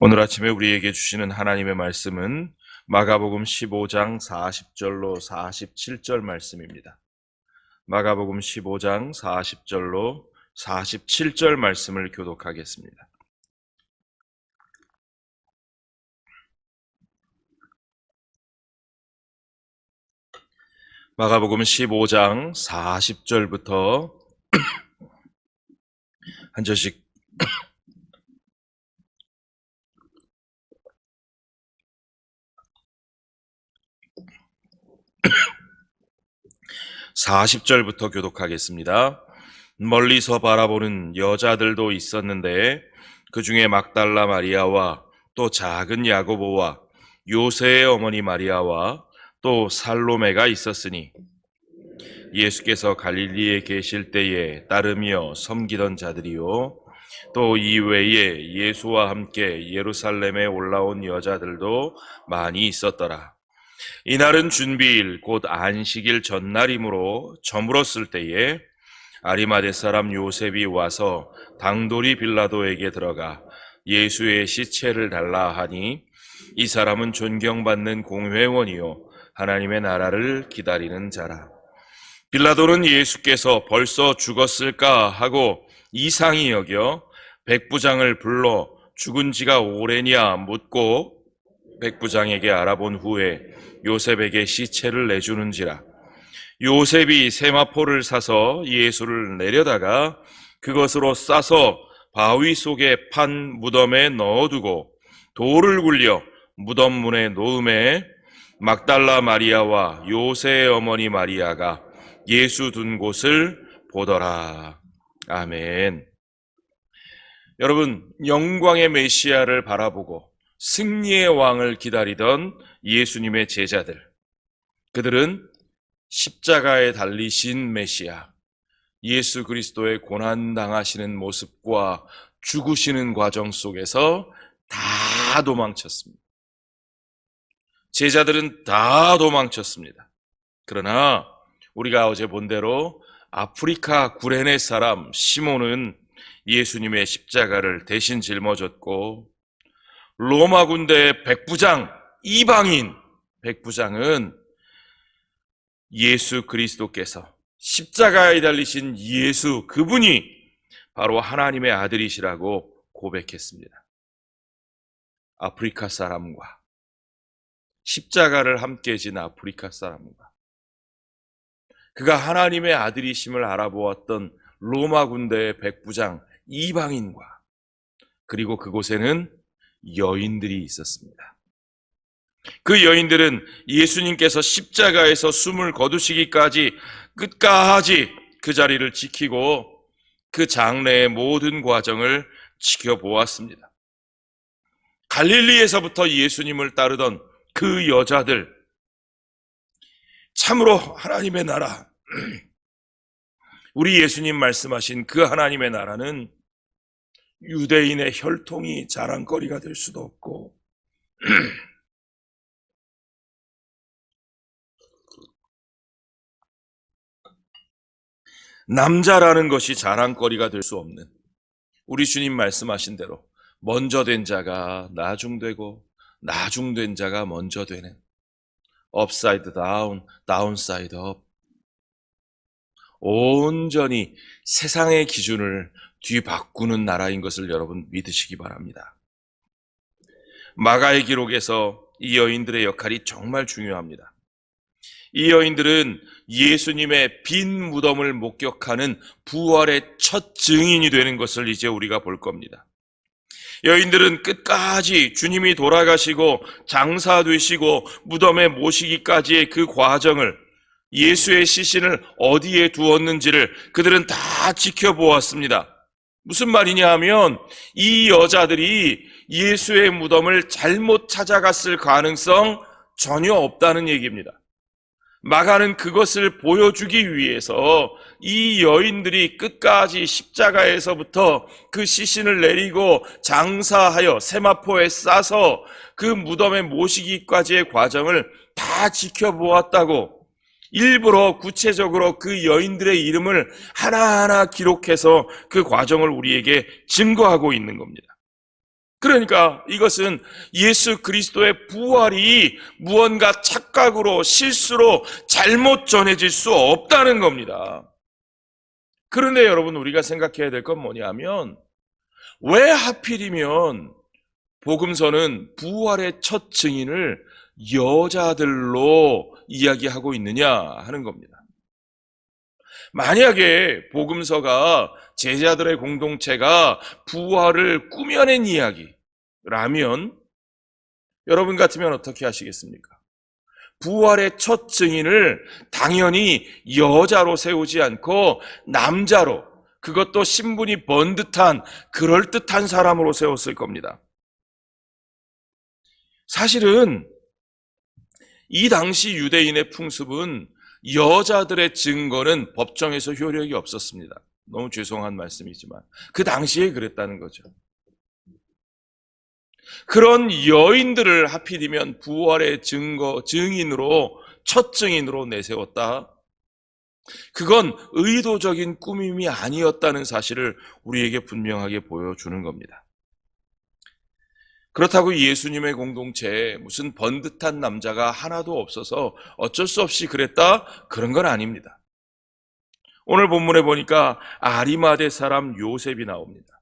오늘 아침에 우리에게 주시는 하나님의 말씀은 마가복음 15장 40절로 47절 말씀입니다. 마가복음 15장 40절로 47절 말씀을 교독하겠습니다. 마가복음 15장 40절부터 한 절씩 40절부터 교독하겠습니다. 멀리서 바라보는 여자들도 있었는데 그 중에 막달라 마리아와 또 작은 야고보와 요새의 어머니 마리아와 또 살로메가 있었으니 예수께서 갈릴리에 계실 때에 따르며 섬기던 자들이요 또 이외에 예수와 함께 예루살렘에 올라온 여자들도 많이 있었더라. 이날은 준비일 곧 안식일 전날이므로 저물었을 때에 아리마대 사람 요셉이 와서 당돌이 빌라도에게 들어가 예수의 시체를 달라 하니 이 사람은 존경받는 공회원이요 하나님의 나라를 기다리는 자라. 빌라도는 예수께서 벌써 죽었을까 하고 이상히 여겨 백부장을 불러 죽은 지가 오래냐 묻고 백부장에게 알아본 후에 요셉에게 시체를 내주는지라. 요셉이 세마포를 사서 예수를 내려다가 그것으로 싸서 바위 속에 판 무덤에 넣어두고 돌을 굴려 무덤 문에 놓음에 막달라 마리아와 요새의 어머니 마리아가 예수 둔 곳을 보더라. 아멘. 여러분, 영광의 메시아를 바라보고 승리의 왕을 기다리던 예수님의 제자들. 그들은 십자가에 달리신 메시아, 예수 그리스도의 고난당하시는 모습과 죽으시는 과정 속에서 다 도망쳤습니다. 제자들은 다 도망쳤습니다. 그러나 우리가 어제 본 대로 아프리카 구레네 사람 시몬은 예수님의 십자가를 대신 짊어졌고 로마 군대의 백부장 이방인 백부장은 예수 그리스도께서 십자가에 달리신 예수 그분이 바로 하나님의 아들이시라고 고백했습니다. 아프리카 사람과 십자가를 함께 진 아프리카 사람과 그가 하나님의 아들이심을 알아보았던 로마 군대의 백부장 이방인과 그리고 그곳에는 여인들이 있었습니다. 그 여인들은 예수님께서 십자가에서 숨을 거두시기까지 끝까지 그 자리를 지키고 그 장래의 모든 과정을 지켜보았습니다. 갈릴리에서부터 예수님을 따르던 그 여자들, 참으로 하나님의 나라, 우리 예수님 말씀하신 그 하나님의 나라는 유대인의 혈통이 자랑거리가 될 수도 없고, 남자라는 것이 자랑거리가 될 수 없는. 우리 주님 말씀하신 대로 먼저 된 자가 나중되고 나중된 자가 먼저 되는. 업사이드 다운, 다운사이드 업 온전히 세상의 기준을 뒤바꾸는 나라인 것을 여러분 믿으시기 바랍니다. 마가의 기록에서 이 여인들의 역할이 정말 중요합니다. 이 여인들은 예수님의 빈 무덤을 목격하는 부활의 첫 증인이 되는 것을 이제 우리가 볼 겁니다. 여인들은 끝까지 주님이 돌아가시고 장사되시고 무덤에 모시기까지의 그 과정을 예수의 시신을 어디에 두었는지를 그들은 다 지켜보았습니다. 무슨 말이냐 하면 이 여자들이 예수의 무덤을 잘못 찾아갔을 가능성 전혀 없다는 얘기입니다. 마가는 그것을 보여주기 위해서 이 여인들이 끝까지 십자가에서부터 그 시신을 내리고 장사하여 세마포에 싸서 그 무덤에 모시기까지의 과정을 다 지켜보았다고 일부러 구체적으로 그 여인들의 이름을 하나하나 기록해서 그 과정을 우리에게 증거하고 있는 겁니다. 그러니까 이것은 예수 그리스도의 부활이 무언가 착각으로 실수로 잘못 전해질 수 없다는 겁니다. 그런데 여러분 우리가 생각해야 될 건 뭐냐면 왜 하필이면 복음서는 부활의 첫 증인을 여자들로 이야기하고 있느냐 하는 겁니다. 만약에 복음서가 제자들의 공동체가 부활을 꾸며낸 이야기라면 여러분 같으면 어떻게 하시겠습니까? 부활의 첫 증인을 당연히 여자로 세우지 않고 남자로 그것도 신분이 번듯한 그럴듯한 사람으로 세웠을 겁니다. 사실은 이 당시 유대인의 풍습은 여자들의 증거는 법정에서 효력이 없었습니다. 너무 죄송한 말씀이지만 그 당시에 그랬다는 거죠. 그런 여인들을 하필이면 부활의 증거 증인으로 첫 증인으로 내세웠다. 그건 의도적인 꾸밈이 아니었다는 사실을 우리에게 분명하게 보여주는 겁니다. 그렇다고 예수님의 공동체에 무슨 번듯한 남자가 하나도 없어서 어쩔 수 없이 그랬다? 그런 건 아닙니다. 오늘 본문에 보니까 아리마대 사람 요셉이 나옵니다.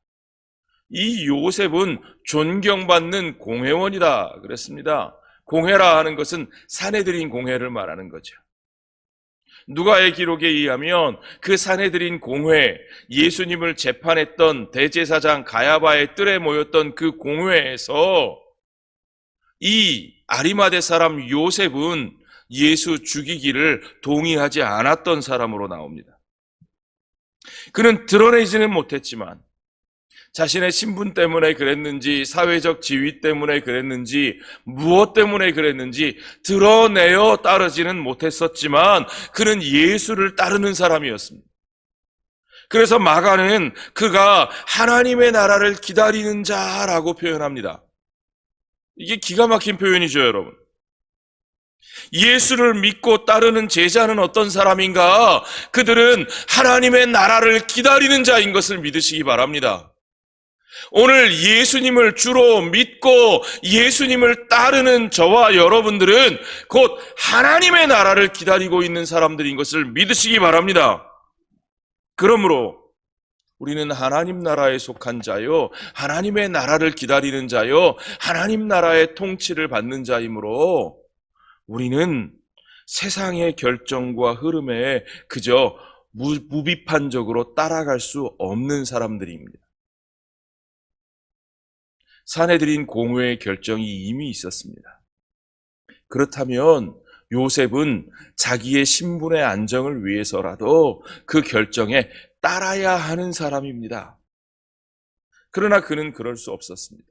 이 요셉은 존경받는 공회원이다 그랬습니다. 공회라 하는 것은 사내들인 공회를 말하는 거죠. 누가의 기록에 의하면 그 사내들인 공회, 예수님을 재판했던 대제사장 가야바의 뜰에 모였던 그 공회에서 이 아리마대 사람 요셉은 예수 죽이기를 동의하지 않았던 사람으로 나옵니다. 그는 드러내지는 못했지만 자신의 신분 때문에 그랬는지, 사회적 지위 때문에 그랬는지, 무엇 때문에 그랬는지 드러내어 따르지는 못했었지만 그는 예수를 따르는 사람이었습니다. 그래서 마가는 그가 하나님의 나라를 기다리는 자라고 표현합니다. 이게 기가 막힌 표현이죠, 여러분. 예수를 믿고 따르는 제자는 어떤 사람인가? 그들은 하나님의 나라를 기다리는 자인 것을 믿으시기 바랍니다. 오늘 예수님을 주로 믿고 예수님을 따르는 저와 여러분들은 곧 하나님의 나라를 기다리고 있는 사람들인 것을 믿으시기 바랍니다. 그러므로 우리는 하나님 나라에 속한 자요, 하나님의 나라를 기다리는 자요, 하나님 나라의 통치를 받는 자이므로 우리는 세상의 결정과 흐름에 그저 무비판적으로 따라갈 수 없는 사람들입니다. 사내들인 공회의 결정이 이미 있었습니다. 그렇다면 요셉은 자기의 신분의 안정을 위해서라도 그 결정에 따라야 하는 사람입니다. 그러나 그는 그럴 수 없었습니다.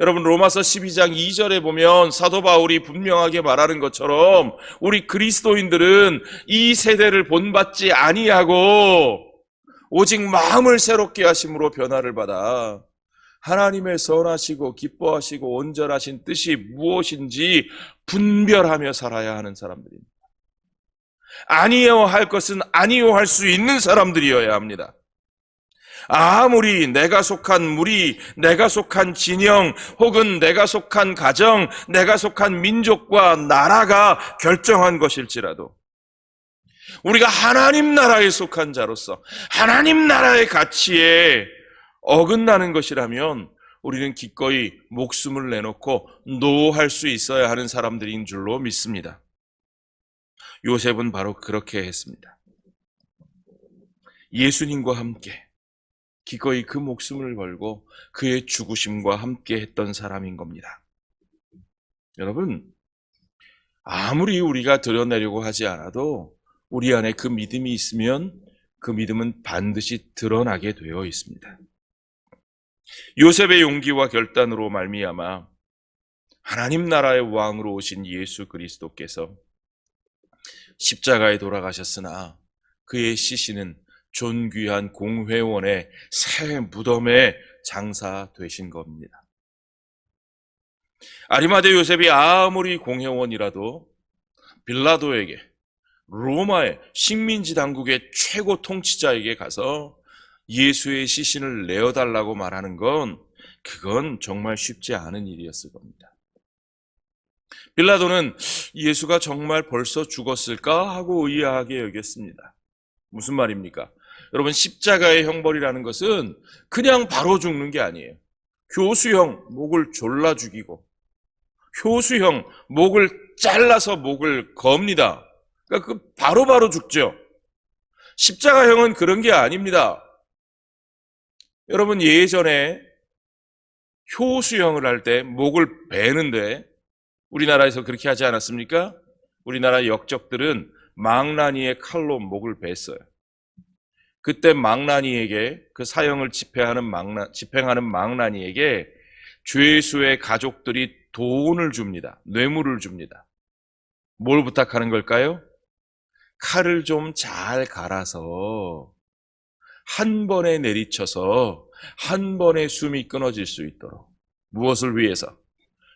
여러분 로마서 12장 2절에 보면 사도 바울이 분명하게 말하는 것처럼 우리 그리스도인들은 이 세대를 본받지 아니하고 오직 마음을 새롭게 하심으로 변화를 받아 하나님의 선하시고 기뻐하시고 온전하신 뜻이 무엇인지 분별하며 살아야 하는 사람들입니다. 아니요 할 것은 아니요 할 수 있는 사람들이어야 합니다. 아무리 내가 속한 무리, 내가 속한 진영, 혹은 내가 속한 가정, 내가 속한 민족과 나라가 결정한 것일지라도, 우리가 하나님 나라에 속한 자로서 하나님 나라의 가치에 어긋나는 것이라면 우리는 기꺼이 목숨을 내놓고 노할 수 있어야 하는 사람들인 줄로 믿습니다. 요셉은 바로 그렇게 했습니다. 예수님과 함께 기꺼이 그 목숨을 걸고 그의 죽으심과 함께 했던 사람인 겁니다. 여러분, 아무리 우리가 드러내려고 하지 않아도 우리 안에 그 믿음이 있으면 그 믿음은 반드시 드러나게 되어 있습니다. 요셉의 용기와 결단으로 말미암아 하나님 나라의 왕으로 오신 예수 그리스도께서 십자가에 돌아가셨으나 그의 시신은 존귀한 공회원의 새 무덤에 장사되신 겁니다. 아리마대 요셉이 아무리 공회원이라도 빌라도에게 로마의 식민지 당국의 최고 통치자에게 가서 예수의 시신을 내어달라고 말하는 건 그건 정말 쉽지 않은 일이었을 겁니다. 빌라도는 예수가 정말 벌써 죽었을까 하고 의아하게 여겼습니다. 무슨 말입니까? 여러분 십자가의 형벌이라는 것은 그냥 바로 죽는 게 아니에요. 교수형 목을 졸라 죽이고 효수형 목을 잘라서 목을 겁니다. 그러니까 그 바로바로 죽죠. 십자가형은 그런 게 아닙니다. 여러분 예전에 효수형을 할 때 목을 베는데 우리나라에서 그렇게 하지 않았습니까? 우리나라 역적들은 망나니의 칼로 목을 뱄어요. 그때 망나니에게 그 사형을 집행하는 망나, 집행하는 망나니에게 죄수의 가족들이 돈을 줍니다. 뇌물을 줍니다. 뭘 부탁하는 걸까요? 칼을 좀 잘 갈아서 한 번에 내리쳐서 한 번에 숨이 끊어질 수 있도록 무엇을 위해서?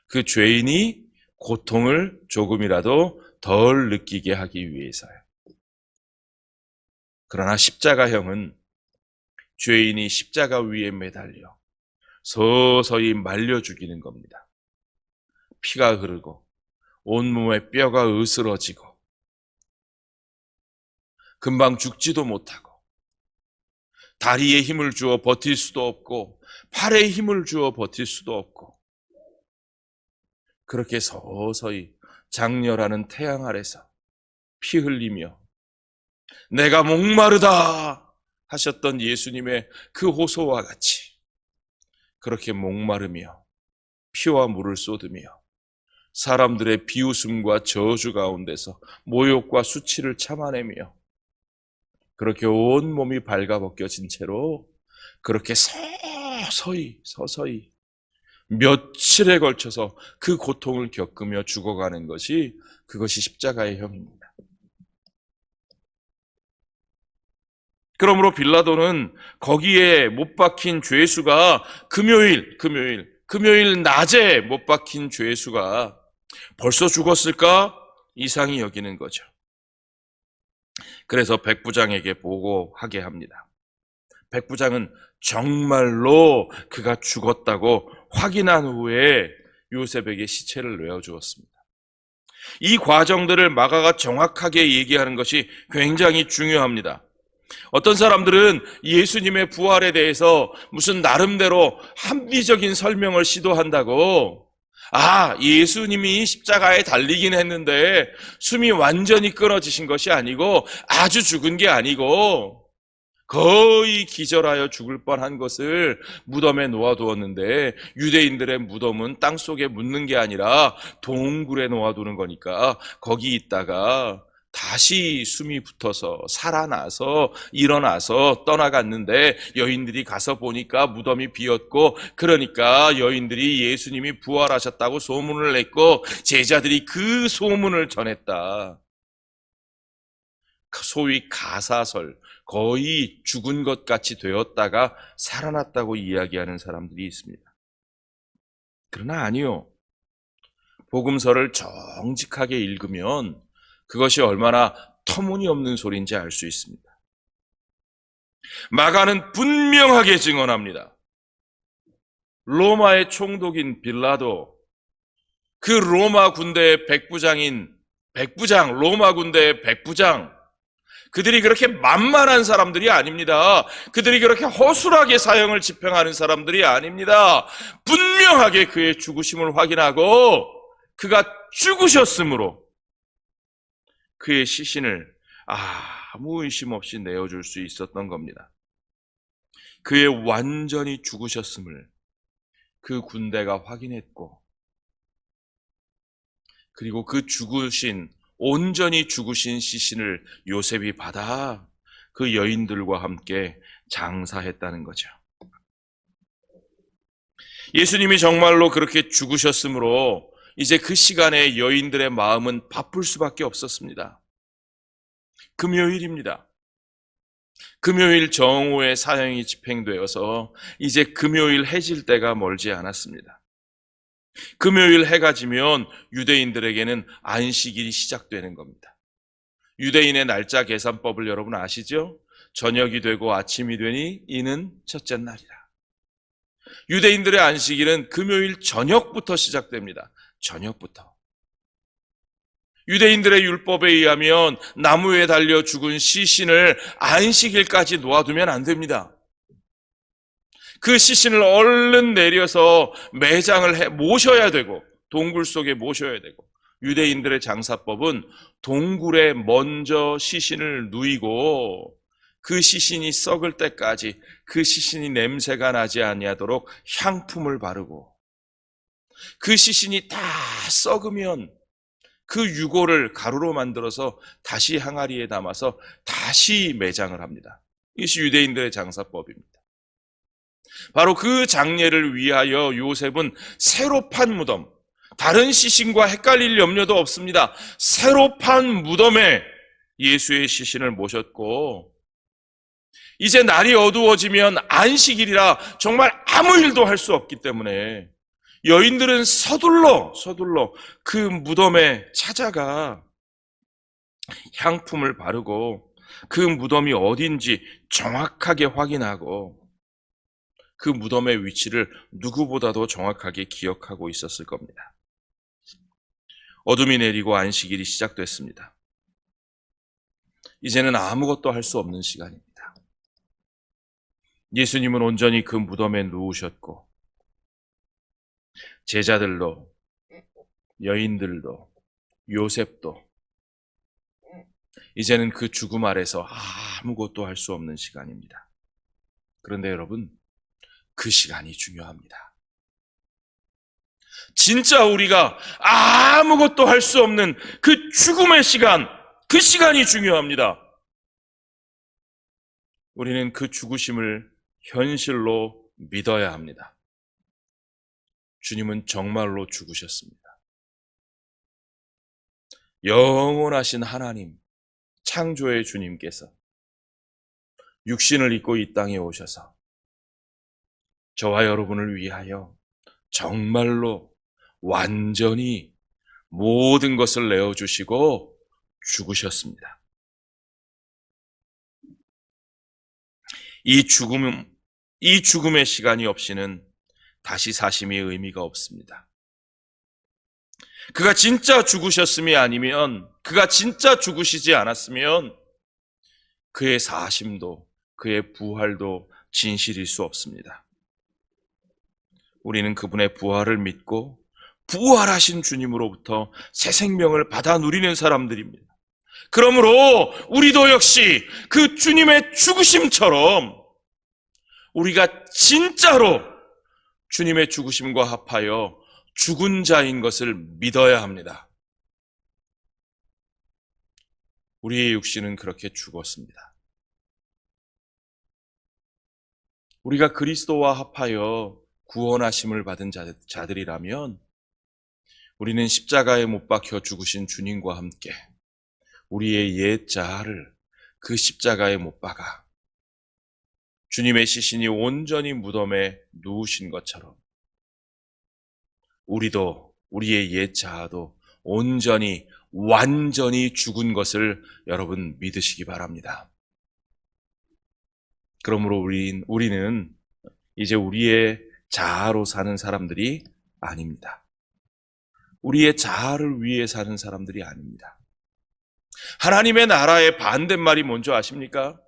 그 죄인이 고통을 조금이라도 덜 느끼게 하기 위해서요. 그러나 십자가형은 죄인이 십자가 위에 매달려 서서히 말려 죽이는 겁니다. 피가 흐르고 온몸에 뼈가 으스러지고 금방 죽지도 못하고 다리에 힘을 주어 버틸 수도 없고 팔에 힘을 주어 버틸 수도 없고. 그렇게 서서히 장렬하는 태양 아래서 피 흘리며 내가 목마르다 하셨던 예수님의 그 호소와 같이 그렇게 목마르며 피와 물을 쏟으며 사람들의 비웃음과 저주 가운데서 모욕과 수치를 참아내며 그렇게 온 몸이 발가벗겨진 채로 그렇게 서서히 서서히 며칠에 걸쳐서 그 고통을 겪으며 죽어가는 것이 그것이 십자가의 형입니다. 그러므로 빌라도는 거기에 못 박힌 죄수가 금요일, 금요일, 금요일 낮에 못 박힌 죄수가 벌써 죽었을까 이상히 여기는 거죠. 그래서 백부장에게 보고하게 합니다. 백부장은 정말로 그가 죽었다고 확인한 후에 요셉에게 시체를 내어주었습니다. 이 과정들을 마가가 정확하게 얘기하는 것이 굉장히 중요합니다. 어떤 사람들은 예수님의 부활에 대해서 무슨 나름대로 합리적인 설명을 시도한다고 아, 예수님이 십자가에 달리긴 했는데 숨이 완전히 끊어지신 것이 아니고 아주 죽은 게 아니고 거의 기절하여 죽을 뻔한 것을 무덤에 놓아두었는데 유대인들의 무덤은 땅 속에 묻는 게 아니라 동굴에 놓아두는 거니까 거기 있다가 다시 숨이 붙어서 살아나서 일어나서 떠나갔는데 여인들이 가서 보니까 무덤이 비었고 그러니까 여인들이 예수님이 부활하셨다고 소문을 냈고 제자들이 그 소문을 전했다. 소위 가사설, 거의 죽은 것 같이 되었다가 살아났다고 이야기하는 사람들이 있습니다. 그러나 아니요. 복음서를 정직하게 읽으면 그것이 얼마나 터무니없는 소리인지 알 수 있습니다. 마가는 분명하게 증언합니다. 로마의 총독인 빌라도, 그 로마 군대의 백부장인 백부장, 로마 군대의 백부장, 그들이 그렇게 만만한 사람들이 아닙니다. 그들이 그렇게 허술하게 사형을 집행하는 사람들이 아닙니다. 분명하게 그의 죽으심을 확인하고 그가 죽으셨으므로 그의 시신을 아무 의심 없이 내어줄 수 있었던 겁니다. 그의 완전히 죽으셨음을 그 군대가 확인했고, 그리고 그 죽으신, 온전히 죽으신 시신을 요셉이 받아 그 여인들과 함께 장사했다는 거죠. 예수님이 정말로 그렇게 죽으셨으므로 이제 그 시간에 여인들의 마음은 바쁠 수밖에 없었습니다. 금요일입니다. 금요일 정오에 사형이 집행되어서 이제 금요일 해질 때가 멀지 않았습니다. 금요일 해가 지면 유대인들에게는 안식일이 시작되는 겁니다. 유대인의 날짜 계산법을 여러분 아시죠? 저녁이 되고 아침이 되니 이는 첫째 날이라. 유대인들의 안식일은 금요일 저녁부터 시작됩니다. 저녁부터. 유대인들의 율법에 의하면 나무에 달려 죽은 시신을 안식일까지 놓아두면 안 됩니다. 그 시신을 얼른 내려서 매장을 해 모셔야 되고 동굴 속에 모셔야 되고 유대인들의 장사법은 동굴에 먼저 시신을 누이고 그 시신이 썩을 때까지 그 시신이 냄새가 나지 아니하도록 향품을 바르고 그 시신이 다 썩으면 그 유골을 가루로 만들어서 다시 항아리에 담아서 다시 매장을 합니다. 이것이 유대인들의 장사법입니다. 바로 그 장례를 위하여 요셉은 새로 판 무덤, 다른 시신과 헷갈릴 염려도 없습니다. 새로 판 무덤에 예수의 시신을 모셨고, 이제 날이 어두워지면 안식일이라 정말 아무 일도 할 수 없기 때문에 여인들은 서둘러, 서둘러 그 무덤에 찾아가 향품을 바르고 그 무덤이 어딘지 정확하게 확인하고 그 무덤의 위치를 누구보다도 정확하게 기억하고 있었을 겁니다. 어둠이 내리고 안식일이 시작됐습니다. 이제는 아무것도 할 수 없는 시간입니다. 예수님은 온전히 그 무덤에 누우셨고, 제자들도, 여인들도, 요셉도, 이제는 그 죽음 아래서 아무것도 할 수 없는 시간입니다. 그런데 여러분, 그 시간이 중요합니다. 진짜 우리가 아무것도 할 수 없는 그 죽음의 시간, 그 시간이 중요합니다. 우리는 그 죽으심을 현실로 믿어야 합니다. 주님은 정말로 죽으셨습니다. 영원하신 하나님, 창조의 주님께서 육신을 입고 이 땅에 오셔서 저와 여러분을 위하여 정말로 완전히 모든 것을 내어주시고 죽으셨습니다. 이 죽음, 이 죽음의 시간이 없이는 다시 사심이 의미가 없습니다. 그가 진짜 죽으셨음이 아니면, 그가 진짜 죽으시지 않았으면, 그의 사심도, 그의 부활도 진실일 수 없습니다. 우리는 그분의 부활을 믿고 부활하신 주님으로부터 새 생명을 받아 누리는 사람들입니다. 그러므로 우리도 역시 그 주님의 죽으심처럼 우리가 진짜로 주님의 죽으심과 합하여 죽은 자인 것을 믿어야 합니다. 우리의 육신은 그렇게 죽었습니다. 우리가 그리스도와 합하여 구원하심을 받은 자들이라면 우리는 십자가에 못 박혀 죽으신 주님과 함께 우리의 옛 자아를 그 십자가에 못 박아 주님의 시신이 온전히 무덤에 누우신 것처럼 우리도 우리의 옛 자아도 온전히 완전히 죽은 것을 여러분 믿으시기 바랍니다. 그러므로 우리는 이제 우리의 자아로 사는 사람들이 아닙니다. 우리의 자아를 위해 사는 사람들이 아닙니다. 하나님의 나라의 반대말이 뭔지 아십니까?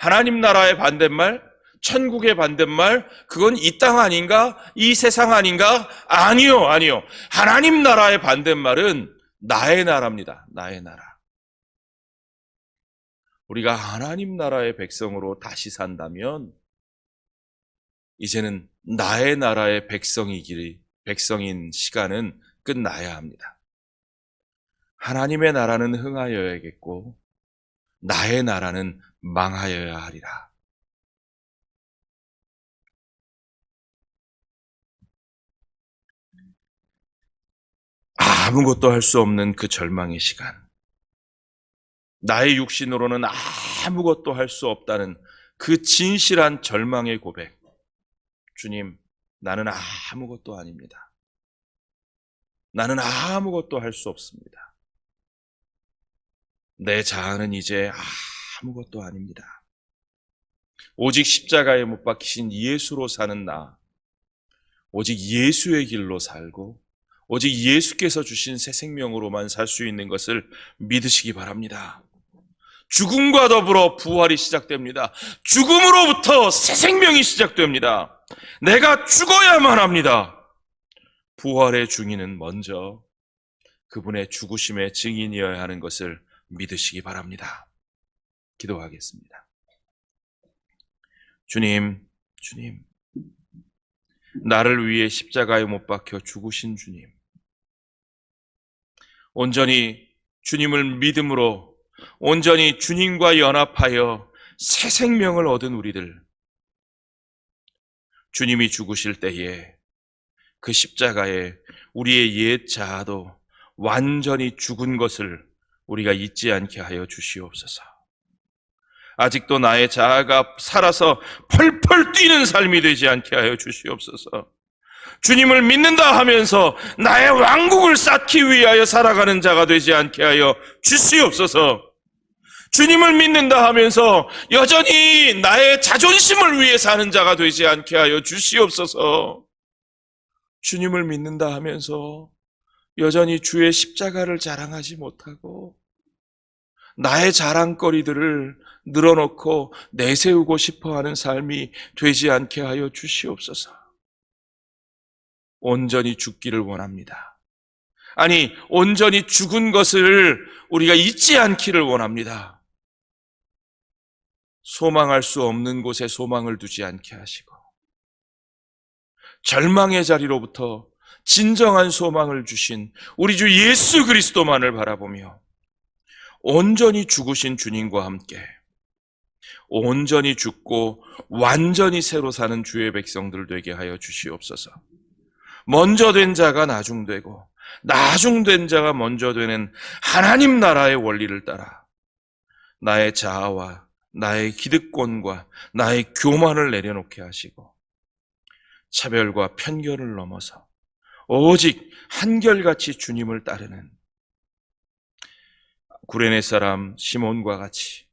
하나님 나라의 반대말, 천국의 반대말, 그건 이 땅 아닌가? 이 세상 아닌가? 아니요, 아니요. 하나님 나라의 반대말은 나의 나라입니다. 나의 나라. 우리가 하나님 나라의 백성으로 다시 산다면, 이제는 나의 나라의 백성이기, 백성인 시간은 끝나야 합니다. 하나님의 나라는 흥하여야겠고, 나의 나라는 망하여야 하리라. 아무것도 할 수 없는 그 절망의 시간. 나의 육신으로는 아무것도 할 수 없다는 그 진실한 절망의 고백. 주님, 나는 아무것도 아닙니다. 나는 아무것도 할 수 없습니다. 내 자아는 이제 아무것도 아닙니다. 오직 십자가에 못 박히신 예수로 사는 나, 오직 예수의 길로 살고 오직 예수께서 주신 새 생명으로만 살 수 있는 것을 믿으시기 바랍니다. 죽음과 더불어 부활이 시작됩니다. 죽음으로부터 새 생명이 시작됩니다. 내가 죽어야만 합니다. 부활의 중인은 먼저 그분의 죽으심의 증인이어야 하는 것을 믿으시기 바랍니다. 기도하겠습니다. 주님, 주님, 나를 위해 십자가에 못 박혀 죽으신 주님. 온전히 주님을 믿음으로 온전히 주님과 연합하여 새 생명을 얻은 우리들. 주님이 죽으실 때에 그 십자가에 우리의 옛 자아도 완전히 죽은 것을 우리가 잊지 않게 하여 주시옵소서. 아직도 나의 자아가 살아서 펄펄 뛰는 삶이 되지 않게 하여 주시옵소서. 주님을 믿는다 하면서 나의 왕국을 쌓기 위하여 살아가는 자가 되지 않게 하여 주시옵소서. 주님을 믿는다 하면서 여전히 나의 자존심을 위해 사는 자가 되지 않게 하여 주시옵소서. 주님을 믿는다 하면서 여전히 주의 십자가를 자랑하지 못하고 나의 자랑거리들을 늘어놓고 내세우고 싶어 하는 삶이 되지 않게 하여 주시옵소서. 온전히 죽기를 원합니다. 아니, 온전히 죽은 것을 우리가 잊지 않기를 원합니다. 소망할 수 없는 곳에 소망을 두지 않게 하시고, 절망의 자리로부터 진정한 소망을 주신 우리 주 예수 그리스도만을 바라보며, 온전히 죽으신 주님과 함께, 온전히 죽고 완전히 새로 사는 주의 백성들 되게 하여 주시옵소서. 먼저 된 자가 나중되고 나중된 자가 먼저 되는 하나님 나라의 원리를 따라 나의 자아와 나의 기득권과 나의 교만을 내려놓게 하시고 차별과 편견을 넘어서 오직 한결같이 주님을 따르는 구레네 사람 시몬과 같이.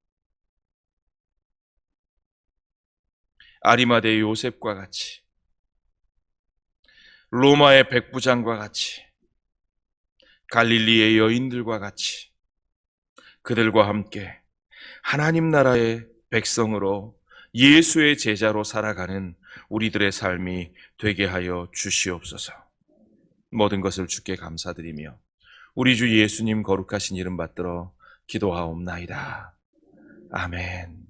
아리마대 요셉과 같이. 로마의 백부장과 같이. 갈릴리의 여인들과 같이. 그들과 함께 하나님 나라의 백성으로 예수의 제자로 살아가는 우리들의 삶이 되게 하여 주시옵소서. 모든 것을 주께 감사드리며 우리 주 예수님 거룩하신 이름 받들어 기도하옵나이다. 아멘.